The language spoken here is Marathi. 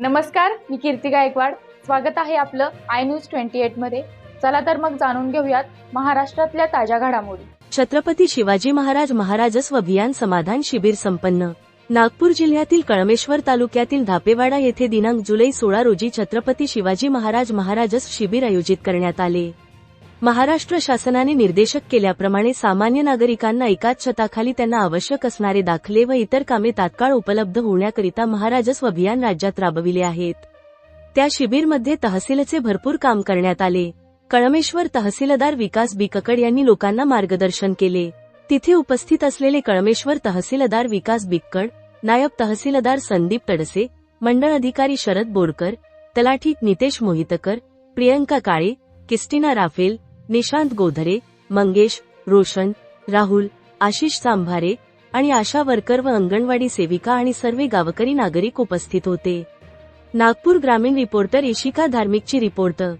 नमस्कार मी कीर्ती गायकवाड. स्वागत आहे आपलं आय न्यूज ट्वेंटी एटमध्ये. चला तर मग जाणून घेऊयात महाराष्ट्रातल्या ताज्या घडामोडी. छत्रपती शिवाजी महाराज महाराजस्व अभियान समाधान शिबिर संपन्न. नागपूर जिल्ह्यातील कळमेश्वर तालुक्यातील धापेवाडा येथे दिनांक जुलै सोळा रोजी छत्रपती शिवाजी महाराज महाराजस शिबिर आयोजित करण्यात आले. महाराष्ट्र शासनाने निर्देशक केल्याप्रमाणे सामान्य नागरिकांना एकाच छताखाली त्यांना आवश्यक असणारे दाखले व इतर कामे तात्काळ उपलब्ध होण्याकरिता महाराजस्व अभियान राज्यात राबविले आहेत. त्या शिबिरमध्ये तहसीलचे भरपूर काम करण्यात आले. कळमेश्वर तहसीलदार विकास बिककड यांनी लोकांना मार्गदर्शन केले. तिथे उपस्थित असलेले कळमेश्वर तहसीलदार विकास बिक्कड नायब तहसीलदार संदीप तडसे मंडळ अधिकारी शरद बोरकर तलाठी नितेश मोहितकर प्रियंका काळे किस्टिना राफेल निशांत गोधरे मंगेश रोशन राहुल आशिष सांभारे आणि आशा वर्कर व अंगणवाडी सेविका आणि सर्व गावकरी नागरिक उपस्थित होते. नागपूर ग्रामीण रिपोर्टर इशिका धार्मिकची रिपोर्टर